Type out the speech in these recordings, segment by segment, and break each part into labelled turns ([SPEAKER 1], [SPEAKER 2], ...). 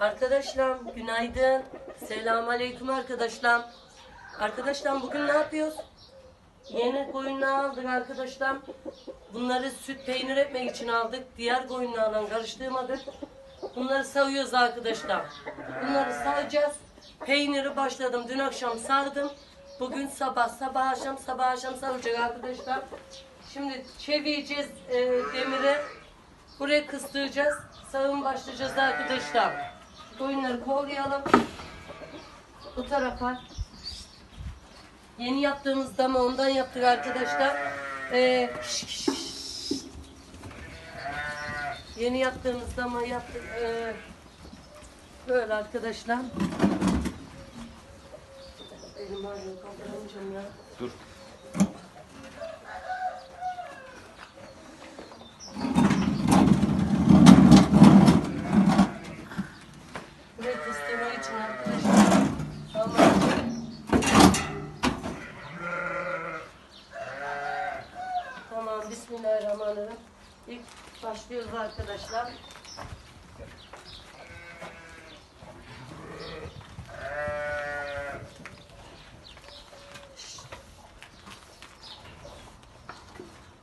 [SPEAKER 1] Arkadaşlar günaydın. Selamun aleyküm arkadaşlar. Arkadaşlar bugün ne yapıyoruz? Yeni koyunlar aldık arkadaşlar. Bunları süt peynir etmek için aldık. Diğer koyunlarla karıştırmadık. Bunları savıyoruz arkadaşlar. Bunları savacağız. Peyniri başladım. Dün akşam sardım. Bugün sabah, sabah akşam, sabah akşam savacak arkadaşlar. Şimdi çevireceğiz e, demiri. Buraya kıstıracağız. Sağım başlayacağız arkadaşlar. Koyunları kollayalım. Bu tarafa. Yeni yaptığımız dama ondan yaptık arkadaşlar. Ee, yeni yaptığımız dama yaptık. Ee, böyle arkadaşlar. Elim ağrıyor kaldıramayacağım ya.
[SPEAKER 2] Dur.
[SPEAKER 1] Tamam, Bismillahirrahmanirrahim. İlk başlıyoruz arkadaşlar.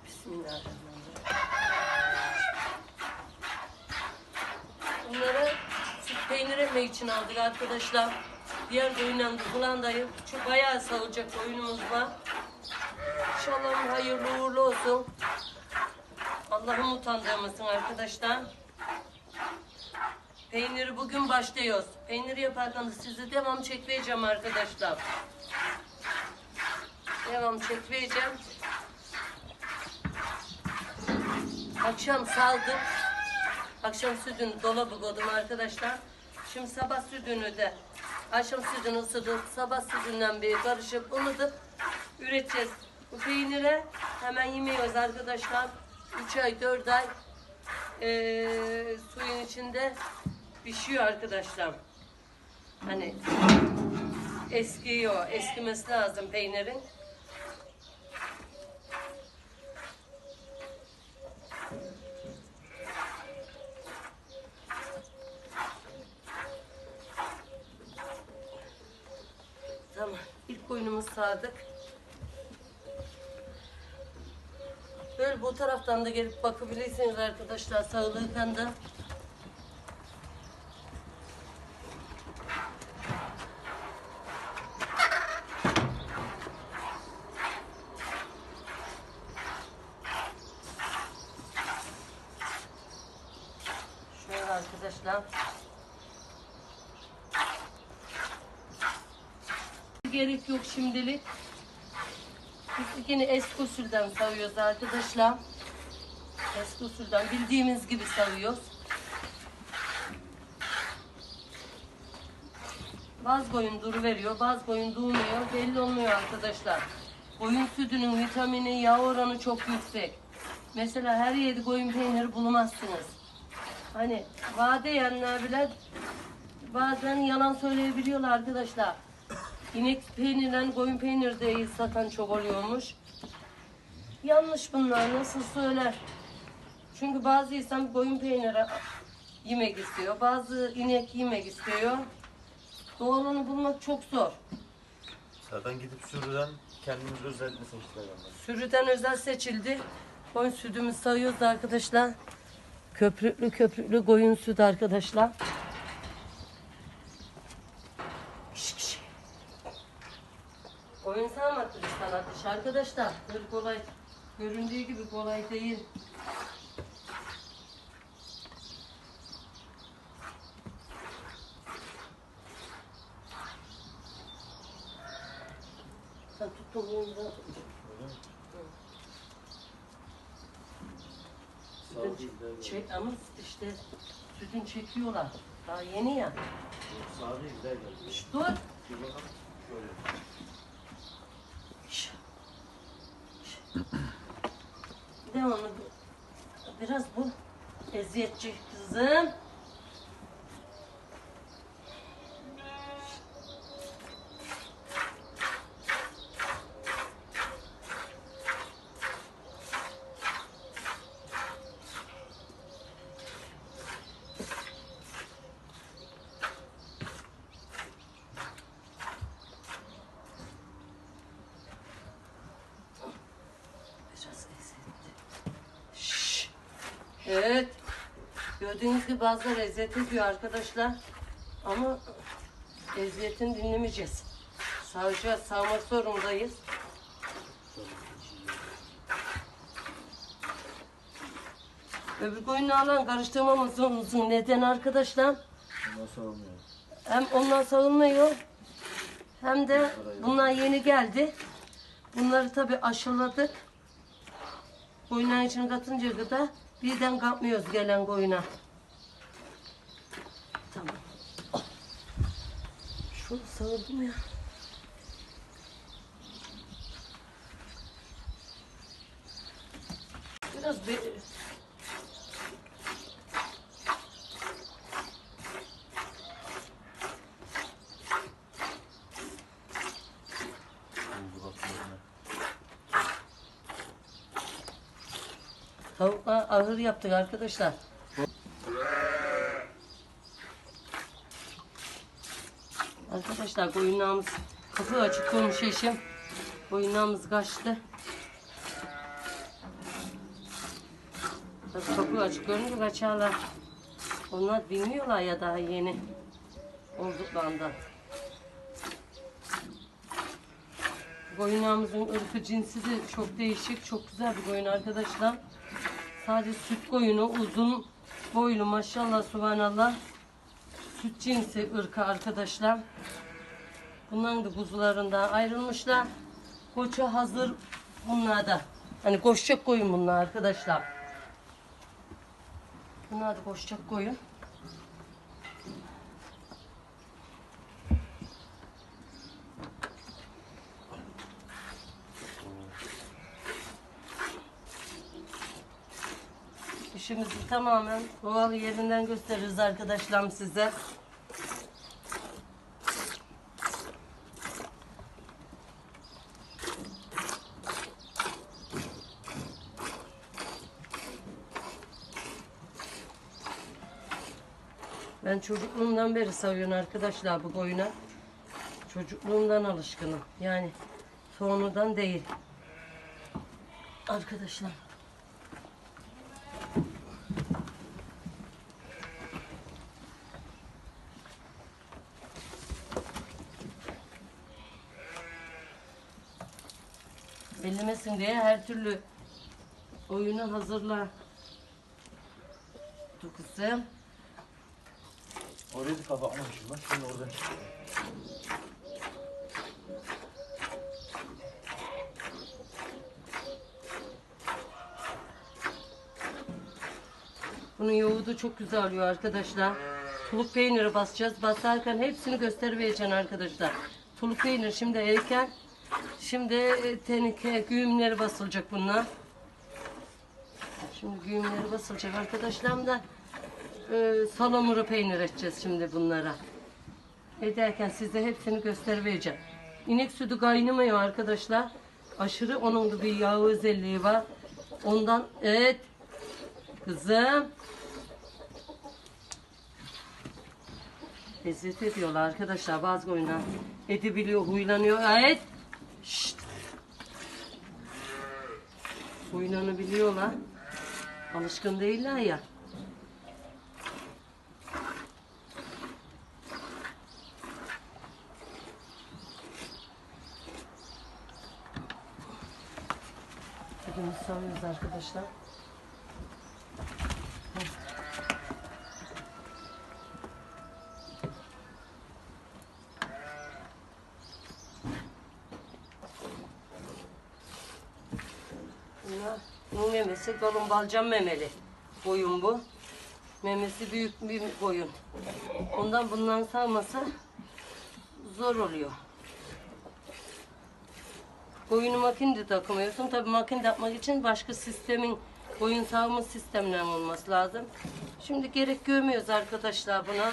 [SPEAKER 1] Bismillahirrahmanirrahim. Bunları etmek için aldık arkadaşlar. Diğer koyundan kullandayım. Şu bayağı savuracak koyunumuz var. İnşallah hayırlı uğurlu olsun. Allah'ım utandırmasın arkadaşlar. Peyniri bugün başlıyoruz. Peyniri yaparken de sizi devam çekmeyeceğim arkadaşlar. Devam çekmeyeceğim. Akşam saldım. Akşam sütünü dolabı koydum arkadaşlar. Şimdi sabah sütünü de akşam sütünü ısıtıp sabah sütünden bir karışıp unutup üreteceğiz. Bu peynire hemen yemiyoruz arkadaşlar. 3 ay 4 ay eee, suyun içinde pişiyor arkadaşlar. Hani eskiyor, eskimesi lazım peynirin. Tamam. İlk koyunumuzu sağdık. Böyle bu taraftan da gelip bakabilirsiniz arkadaşlar sağlığı kandı. Şöyle arkadaşlar. Gerek yok şimdilik. Biz yine eski usulden savuyoruz arkadaşlar. Eski usulden bildiğimiz gibi savuyoruz. Bazı koyun duru veriyor, bazı koyun durmuyor. Belli olmuyor arkadaşlar. Koyun sütünün vitamini, yağ oranı çok yüksek. Mesela her yedi koyun peyniri bulamazsınız. Hani vade yiyenler bile bazen yalan söyleyebiliyorlar arkadaşlar. İnek peynirden koyun peyniri de satan çok oluyormuş. Yanlış bunlar nasıl söyler? Çünkü bazı insan koyun peyniri yemek istiyor. Bazı inek yemek istiyor. Doğalını bulmak çok zor.
[SPEAKER 2] Zaten gidip sürüden kendimiz özellikle seçtik hayvanları.
[SPEAKER 1] Sürüden özel seçildi. Koyun sütümüzü sayıyoruz arkadaşlar. Köprüklü köprüklü koyun sütü arkadaşlar. Şş, şş. Sağmak bir sanatmış arkadaşlar. Böyle kolay, göründüğü gibi kolay değil. Sen
[SPEAKER 2] değil de
[SPEAKER 1] Çek, ama işte sütün çekiyorlar. Daha yeni ya.
[SPEAKER 2] Sağ değil
[SPEAKER 1] dur.
[SPEAKER 2] Bir bakalım. Şöyle.
[SPEAKER 1] Şş. Şş. Devamlı. Biraz bu eziyetçi kızım. Evet. Gördüğünüz gibi bazıları eziyet ediyor arkadaşlar. Ama eziyetini dinlemeyeceğiz. Sağacağız, sağmak zorundayız. Öbür koyunu alan karıştırmamızın neden arkadaşlar?
[SPEAKER 2] Nasıl olmuyor?
[SPEAKER 1] Hem ondan savunmuyor hem de bunlar yeni geldi. Bunları tabi aşıladık. Koyunların içine katınca gıda birden kapmıyoruz gelen koyuna. Tamam. Şunu sağırdım ya. Biraz bir... Tavukla ahır yaptık arkadaşlar. Arkadaşlar koyunlarımız kapı açık olmuş eşim. Koyunlarımız kaçtı. Kapı açık görünce kaçarlar. Onlar bilmiyorlar ya daha yeni olduklarından. Koyunlarımızın ırkı cinsi de çok değişik. Çok güzel bir koyun arkadaşlar. Sadece süt koyunu uzun boylu maşallah subhanallah. Süt cinsi ırkı arkadaşlar. Bunların da kuzularından ayrılmışlar. Koça hazır bunlar da. Hani koşacak koyun bunlar arkadaşlar. Bunlar da koşacak koyun. İşimizi tamamen doğal yerinden gösteririz arkadaşlarım size. Ben çocukluğumdan beri seviyorum arkadaşlar bu koyuna. Çocukluğumdan alışkınım. Yani sonradan değil. Arkadaşlar. Ellemesin diye her türlü oyunu hazırla. Dur kızım.
[SPEAKER 2] Oraya da kapatmamışım bak. Şimdi oradan çıkıyor.
[SPEAKER 1] Bunun yoğurdu çok güzel oluyor arkadaşlar. Tuluk peyniri basacağız. Basarken hepsini göstermeyeceğim arkadaşlar. Tuluk peynir şimdi erken. Şimdi e, tenike güğümleri basılacak bunlar. Şimdi güğümleri basılacak arkadaşlarım da e, salamura peynir edeceğiz şimdi bunlara. Ederken size hepsini göstermeyeceğim. İnek sütü kaynamıyor arkadaşlar. Aşırı onun da bir yağ özelliği var. Ondan evet kızım Eziyet ediyorlar arkadaşlar bazı oyunlar. Edebiliyor, huylanıyor. Evet. Şşt. Huylanabiliyorlar. Alışkın değiller ya. Hepimiz sanıyoruz arkadaşlar. Bunlar, memesi kalın balcam memeli. Koyun bu. Memesi büyük bir koyun. Ondan bundan sağması zor oluyor. Koyunu makinde takmıyorsun. Tabii makinde yapmak için başka sistemin koyun sağma sistemleri olması lazım. Şimdi gerek görmüyoruz arkadaşlar buna.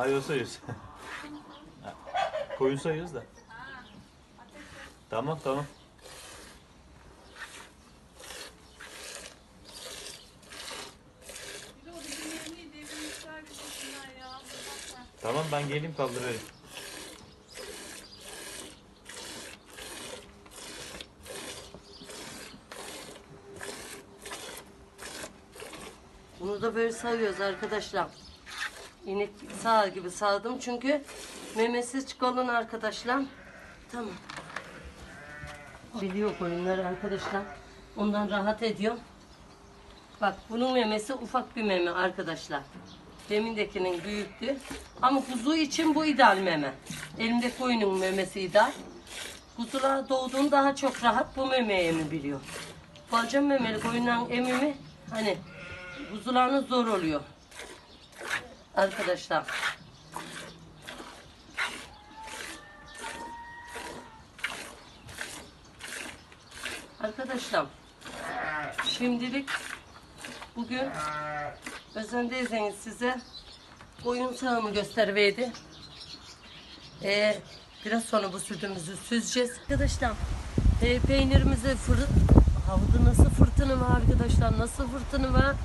[SPEAKER 2] Hayır sayıyoruz. Koyun sayıyoruz da. Tamam tamam. Tamam ben geleyim kaldırayım.
[SPEAKER 1] Bunu da böyle sayıyoruz arkadaşlar. İnek sağ gibi sağdım çünkü memesiz çıkalım arkadaşlar. Tamam. Biliyor koyunlar arkadaşlar. Ondan rahat ediyor. Bak bunun memesi ufak bir meme arkadaşlar. Demindekinin büyüktü. Ama kuzu için bu ideal meme. Elimde koyunun memesi ideal. Kuzular doğduğunu daha çok rahat bu memeye emiliyor. Balcam memeli koyunların emimi hani kuzularınız zor oluyor. Arkadaşlar. Arkadaşlar. Şimdilik bugün özendeyseniz size koyun sağımı gösterveydi. Ee, biraz sonra bu sütümüzü süzeceğiz. Arkadaşlar e, peynirimizi fırın havada nasıl fırtına var arkadaşlar nasıl fırtına var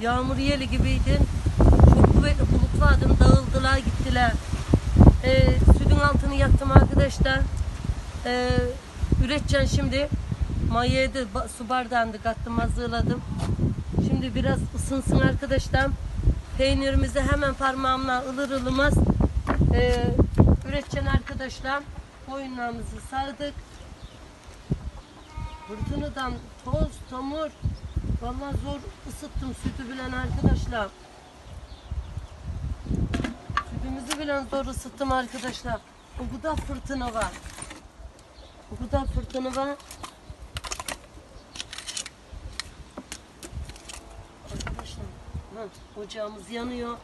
[SPEAKER 1] yağmur yeli gibiydi vardı dağıldılar gittiler. E, sütün altını yaktım arkadaşlar. E, üreteceğim şimdi. Ba- su bardağında kattım hazırladım. Şimdi biraz ısınsın arkadaşlar. Peynirimizi hemen parmağımla ılır ılımaz e, üreteceğim arkadaşlar. Koyunlarımızı sardık. Fırtınadan toz, tomur. Vallahi zor ısıttım sütü bilen arkadaşlar. Sütümüzü bilen zor ısıttım arkadaşlar. O kadar fırtına var. O kadar fırtına var. Arkadaşlar, ha, ocağımız yanıyor.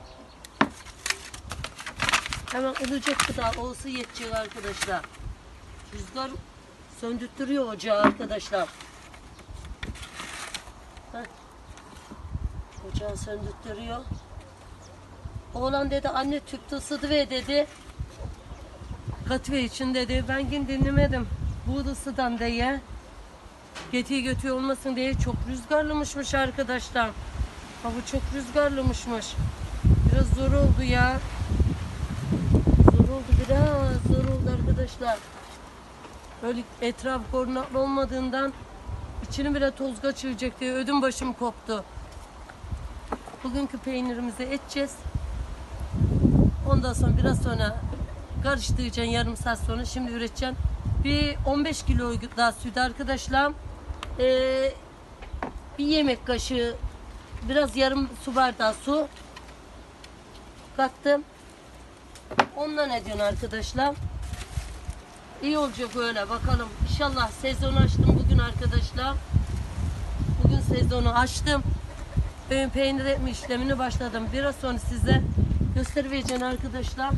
[SPEAKER 1] Hemen ılacak kadar olsa yetecek arkadaşlar. Rüzgar söndürtüyor ocağı arkadaşlar. Heh. Ocağı söndürtüyor. Oğlan dedi anne tüpte ısıdı ve dedi. Katve için dedi. Ben gün dinlemedim. Bu da ısıdan diye. Getiği götüğü olmasın diye çok rüzgarlımışmış arkadaşlar. Hava çok rüzgarlımışmış. Biraz zor oldu ya. Zor oldu biraz zor oldu arkadaşlar. Böyle etraf korunaklı olmadığından içini bile toz kaçıracak diye ödüm başım koptu. Bugünkü peynirimizi edeceğiz. Ondan sonra biraz sonra karıştıracaksın yarım saat sonra şimdi üreteceksin. Bir 15 kilo daha süt arkadaşlar. Ee, bir yemek kaşığı biraz yarım su bardağı su kattım. Ondan ne diyorsun arkadaşlar? İyi olacak öyle bakalım. İnşallah sezonu açtım bugün arkadaşlar. Bugün sezonu açtım. Ön peynir etme işlemini başladım. Biraz sonra size göstereceğim arkadaşlar.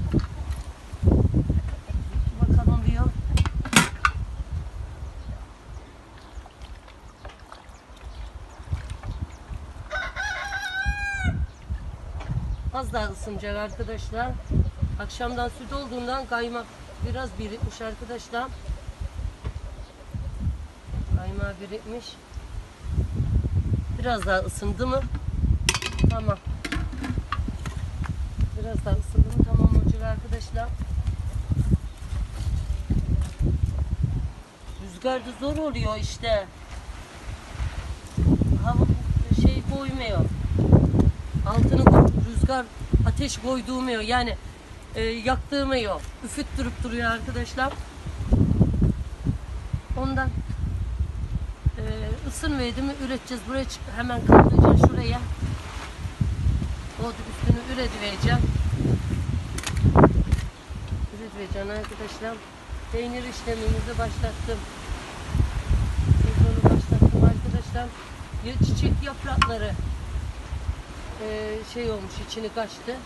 [SPEAKER 1] Bakalım diyor. Az daha ısınacak arkadaşlar. Akşamdan süt olduğundan kaymak biraz birikmiş arkadaşlar. Kaymağı birikmiş. Biraz daha ısındı mı? Tamam. Biraz daha ısındı mı? Tamam olacak arkadaşlar. Rüzgar da zor oluyor işte. Hava şey koymuyor. Altını rüzgar ateş koyduğumuyor. Yani e, yaktığımıyor. Üfüttürüp duruyor arkadaşlar. Ondan e, ısınmaydı mı üreteceğiz. Buraya hemen kaldıracağım şuraya. O üstünü üretivereceğim. Üretivereceğim arkadaşlar. Peynir işlemimizi başlattım. Sezonu başlattım arkadaşlar. Ya çiçek yaprakları e, şey olmuş içini kaçtı.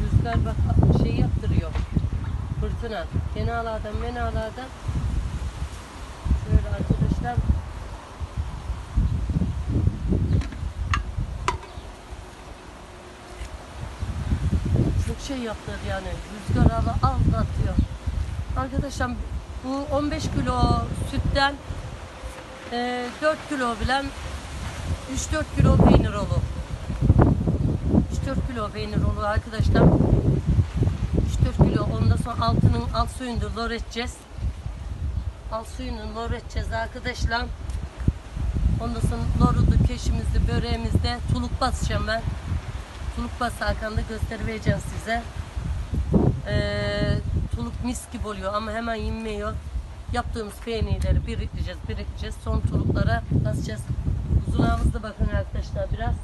[SPEAKER 1] Rüzgar bak şey yaptırıyor. Fırtına. Kenalardan menalardan. Şöyle arkadaşlar. Şey yaptı yani. Rüzgar hava aldatıyor. Arkadaşlar Bu 15 kilo sütten e, 4 kilo bilen 3-4 kilo peynir olur. 3-4 kilo peynir olur arkadaşlar. 3-4 kilo ondan sonra altının alt suyunu lor edeceğiz. Alt suyunu lor edeceğiz arkadaşlar. Ondan sonra lorudu, keşimizi, böreğimizde tuluk basacağım ben. Tuluk basarken de göstereceğim size. Ee, tuluk mis gibi oluyor ama hemen inmiyor. Yaptığımız peynirleri birikleyeceğiz, birikleyeceğiz. Son tuluklara basacağız. Uzunağımızda bakın arkadaşlar biraz.